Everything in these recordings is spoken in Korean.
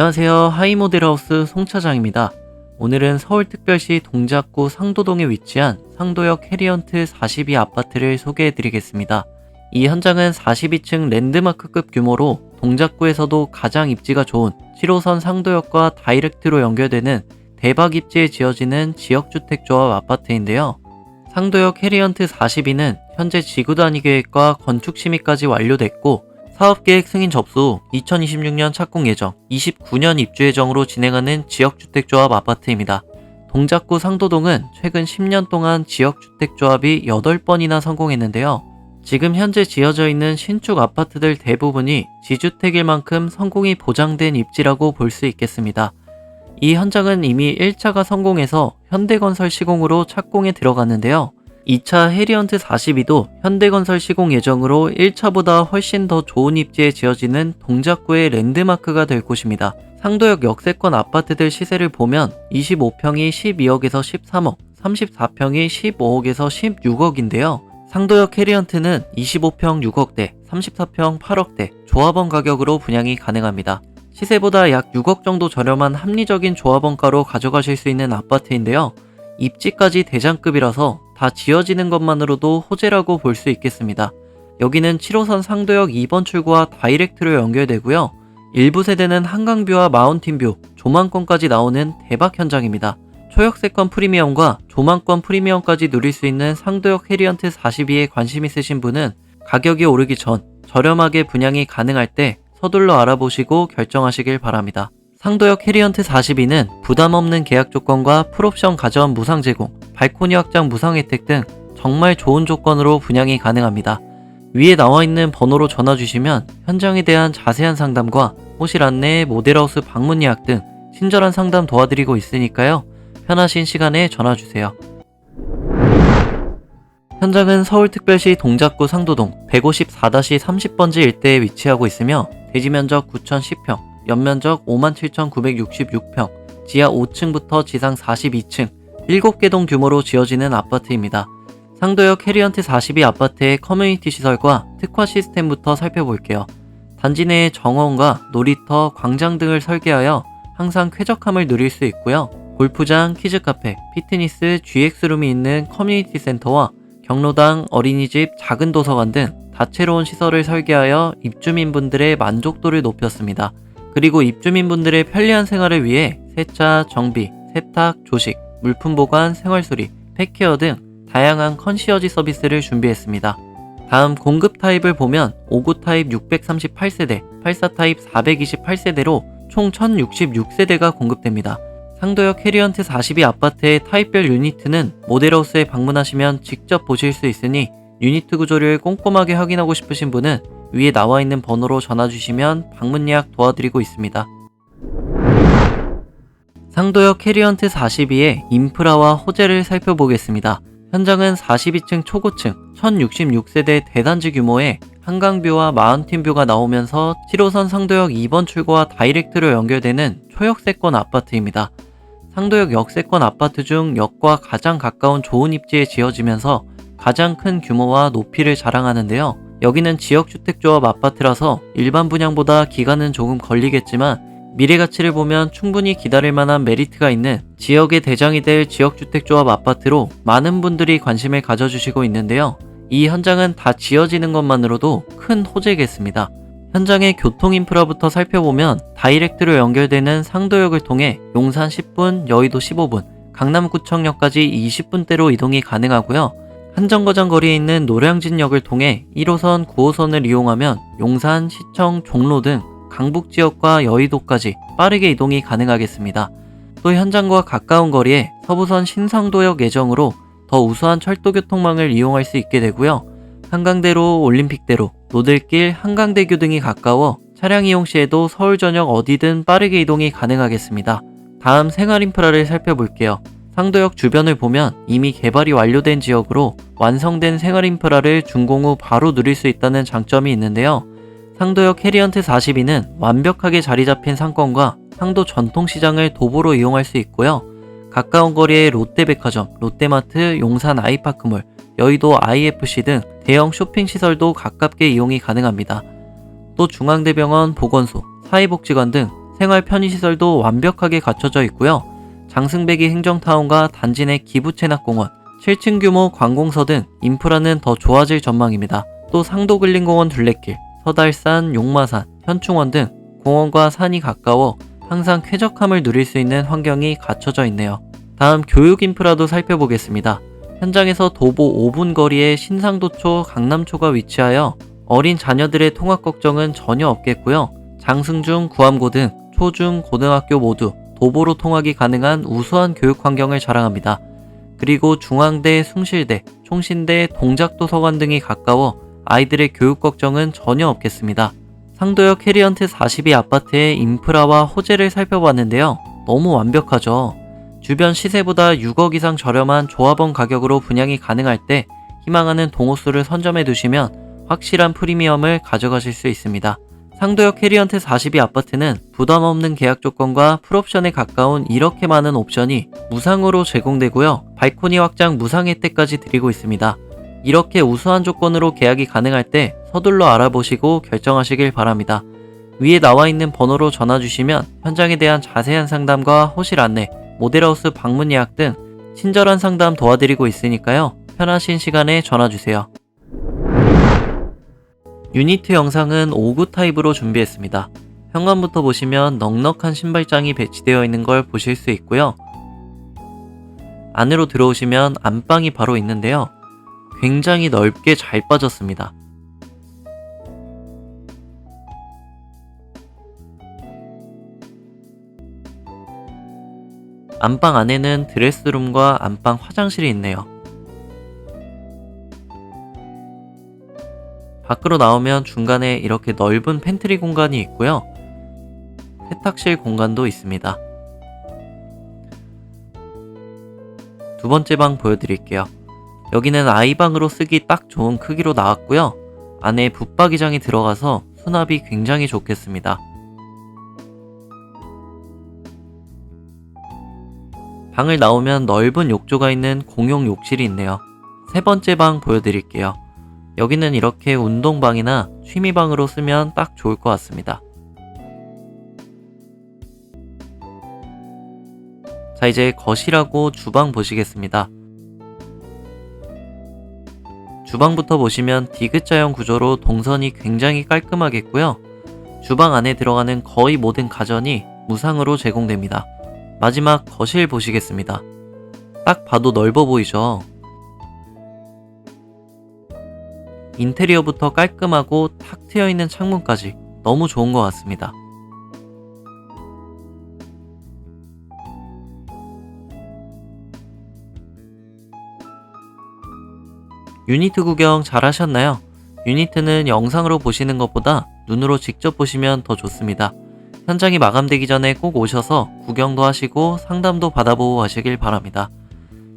안녕하세요. 하이모델하우스 송차장입니다. 오늘은 서울특별시 동작구 상도동에 위치한 상도역 해리언트 42 아파트를 소개해 드리겠습니다. 이 현장은 42층 랜드마크급 규모로 동작구에서도 가장 입지가 좋은 7호선 상도역과 다이렉트로 연결되는 대박 입지에 지어지는 지역주택 조합 아파트인데요. 상도역 해리언트 42는 현재 지구 단위 계획과 건축 심의까지 완료됐고 사업계획 승인 접수 후 2026년 착공 예정, 29년 입주 예정으로 진행하는 지역주택조합 아파트입니다. 동작구 상도동은 최근 10년 동안 지역주택조합이 8번이나 성공했는데요. 지금 현재 지어져 있는 신축 아파트들 대부분이 지주택일 만큼 성공이 보장된 입지라고 볼 수 있겠습니다. 이 현장은 이미 1차가 성공해서 현대건설 시공으로 착공에 들어갔는데요. 2차 해리언트 42도 현대건설 시공 예정으로 1차보다 훨씬 더 좋은 입지에 지어지는 동작구의 랜드마크가 될 곳입니다. 상도역 역세권 아파트들 시세를 보면 25평이 12억에서 13억, 34평이 15억에서 16억인데요. 상도역 해리언트는 25평 6억대, 34평 8억대, 조합원 가격으로 분양이 가능합니다. 시세보다 약 6억 정도 저렴한 합리적인 조합원가로 가져가실 수 있는 아파트인데요. 입지까지 대장급이라서 다 지어지는 것만으로도 호재라고 볼 수 있겠습니다. 여기는 7호선 상도역 2번 출구와 다이렉트로 연결되고요. 일부 세대는 한강뷰와 마운틴뷰, 조망권까지 나오는 대박 현장입니다. 초역세권 프리미엄과 조망권 프리미엄까지 누릴 수 있는 상도역 해리언트 42에 관심 있으신 분은 가격이 오르기 전 저렴하게 분양이 가능할 때 서둘러 알아보시고 결정하시길 바랍니다. 상도역 해리언트 42는 부담 없는 계약 조건과 풀옵션 가전 무상 제공, 발코니 확장 무상 혜택 등 정말 좋은 조건으로 분양이 가능합니다. 위에 나와 있는 번호로 전화 주시면 현장에 대한 자세한 상담과 호실 안내, 모델하우스 방문 예약 등 친절한 상담 도와드리고 있으니까요. 편하신 시간에 전화 주세요. 현장은 서울특별시 동작구 상도동 154-30번지 일대에 위치하고 있으며 대지 면적 9,010평, 연면적 57,966평, 지하 5층부터 지상 42층, 7개 동 규모로 지어지는 아파트입니다. 상도역 해리언트 42 아파트의 커뮤니티 시설과 특화 시스템부터 살펴볼게요. 단지 내에 정원과 놀이터, 광장 등을 설계하여 항상 쾌적함을 누릴 수 있고요. 골프장, 키즈카페, 피트니스, GX룸이 있는 커뮤니티 센터와 경로당, 어린이집, 작은 도서관 등 다채로운 시설을 설계하여 입주민분들의 만족도를 높였습니다. 그리고 입주민분들의 편리한 생활을 위해 세차, 정비, 세탁, 조식, 물품 보관, 생활 수리, 펫케어 등 다양한 컨시어지 서비스를 준비했습니다. 다음 공급 타입을 보면 5구 타입 638세대, 84 타입 428세대로 총 1066세대가 공급됩니다. 상도역 해리언트 42 아파트의 타입별 유니트는 모델하우스에 방문하시면 직접 보실 수 있으니 유니트 구조를 꼼꼼하게 확인하고 싶으신 분은 위에 나와 있는 번호로 전화 주시면 방문 예약 도와드리고 있습니다. 상도역 캐리언트 42의 인프라와 호재를 살펴보겠습니다. 현장은 42층 초고층 1066세대 대단지 규모의 한강뷰와 마운틴뷰가 나오면서 7호선 상도역 2번 출구와 다이렉트로 연결되는 초역세권 아파트입니다. 상도역 역세권 아파트 중 역과 가장 가까운 좋은 입지에 지어지면서 가장 큰 규모와 높이를 자랑하는데요. 여기는 지역주택조합 아파트라서 일반 분양보다 기간은 조금 걸리겠지만 미래 가치를 보면 충분히 기다릴 만한 메리트가 있는 지역의 대장이 될 지역주택조합 아파트로 많은 분들이 관심을 가져주시고 있는데요. 이 현장은 다 지어지는 것만으로도 큰 호재겠습니다. 현장의 교통 인프라부터 살펴보면 다이렉트로 연결되는 상도역을 통해 용산 10분, 여의도 15분, 강남구청역까지 20분대로 이동이 가능하고요. 한 정거장 거리에 있는 노량진역을 통해 1호선, 9호선을 이용하면 용산, 시청, 종로 등 강북 지역과 여의도까지 빠르게 이동이 가능하겠습니다. 또 현장과 가까운 거리에 서부선 신상도역 예정으로 더 우수한 철도 교통망을 이용할 수 있게 되고요. 한강대로, 올림픽대로, 노들길, 한강대교 등이 가까워 차량 이용 시에도 서울 전역 어디든 빠르게 이동이 가능하겠습니다. 다음 생활 인프라를 살펴볼게요. 상도역 주변을 보면 이미 개발이 완료된 지역으로 완성된 생활 인프라를 준공 후 바로 누릴 수 있다는 장점이 있는데요. 상도역 해리언트 42는 완벽하게 자리 잡힌 상권과 상도 전통시장을 도보로 이용할 수 있고요. 가까운 거리에 롯데백화점, 롯데마트, 용산 아이파크몰, 여의도 IFC 등 대형 쇼핑시설도 가깝게 이용이 가능합니다. 또 중앙대병원, 보건소, 사회복지관 등 생활 편의시설도 완벽하게 갖춰져 있고요. 장승배기 행정타운과 단지 내 기부채납공원, 7층 규모 관공서 등 인프라는 더 좋아질 전망입니다. 또 상도근린공원 둘레길, 서달산, 용마산, 현충원 등 공원과 산이 가까워 항상 쾌적함을 누릴 수 있는 환경이 갖춰져 있네요. 다음 교육 인프라도 살펴보겠습니다. 현장에서 도보 5분 거리에 신상도초, 강남초가 위치하여 어린 자녀들의 통학 걱정은 전혀 없겠고요. 장승중, 구암고 등 초중, 고등학교 모두 도보로 통학이 가능한 우수한 교육 환경을 자랑합니다. 그리고 중앙대, 숭실대, 총신대, 동작도서관 등이 가까워 아이들의 교육 걱정은 전혀 없겠습니다. 상도역 해리언트 42 아파트의 인프라와 호재를 살펴봤는데요. 너무 완벽하죠. 주변 시세보다 6억 이상 저렴한 조합원 가격으로 분양이 가능할 때 희망하는 동호수를 선점해 두시면 확실한 프리미엄을 가져가실 수 있습니다. 상도역 해리언트 42 아파트는 부담 없는 계약 조건과 풀옵션에 가까운 이렇게 많은 옵션이 무상으로 제공되고요. 발코니 확장 무상 혜택까지 드리고 있습니다. 이렇게 우수한 조건으로 계약이 가능할 때 서둘러 알아보시고 결정하시길 바랍니다. 위에 나와 있는 번호로 전화 주시면 현장에 대한 자세한 상담과 호실 안내, 모델하우스 방문 예약 등 친절한 상담 도와드리고 있으니까요. 편하신 시간에 전화 주세요. 유니트 영상은 5구 타입으로 준비했습니다. 현관부터 보시면 넉넉한 신발장이 배치되어 있는 걸 보실 수 있고요. 안으로 들어오시면 안방이 바로 있는데요. 굉장히 넓게 잘 빠졌습니다. 안방 안에는 드레스룸과 안방 화장실이 있네요. 밖으로 나오면 중간에 이렇게 넓은 팬트리 공간이 있고요. 세탁실 공간도 있습니다. 두 번째 방 보여드릴게요. 여기는 아이방으로 쓰기 딱 좋은 크기로 나왔고요. 안에 붙박이장이 들어가서 수납이 굉장히 좋겠습니다. 방을 나오면 넓은 욕조가 있는 공용 욕실이 있네요. 세 번째 방 보여드릴게요. 여기는 이렇게 운동방이나 취미방으로 쓰면 딱 좋을 것 같습니다. 자, 이제 거실하고 주방 보시겠습니다. 주방부터 보시면 디귿자형 구조로 동선이 굉장히 깔끔하겠고요. 주방 안에 들어가는 거의 모든 가전이 무상으로 제공됩니다. 마지막 거실 보시겠습니다. 딱 봐도 넓어 보이죠? 인테리어부터 깔끔하고 탁 트여 있는 창문까지 너무 좋은 것 같습니다. 유니트 구경 잘 하셨나요? 유니트는 영상으로 보시는 것보다 눈으로 직접 보시면 더 좋습니다. 현장이 마감되기 전에 꼭 오셔서 구경도 하시고 상담도 받아보고 가시길 바랍니다.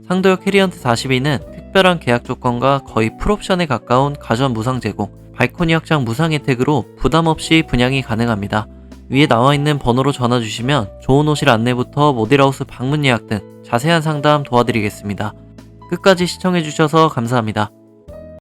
상도역 해리언트 42는 특별한 계약 조건과 거의 풀옵션에 가까운 가전 무상 제공, 발코니 확장 무상 혜택으로 부담 없이 분양이 가능합니다. 위에 나와 있는 번호로 전화 주시면 좋은 호실 안내부터 모델하우스 방문 예약 등 자세한 상담 도와드리겠습니다. 끝까지 시청해 주셔서 감사합니다.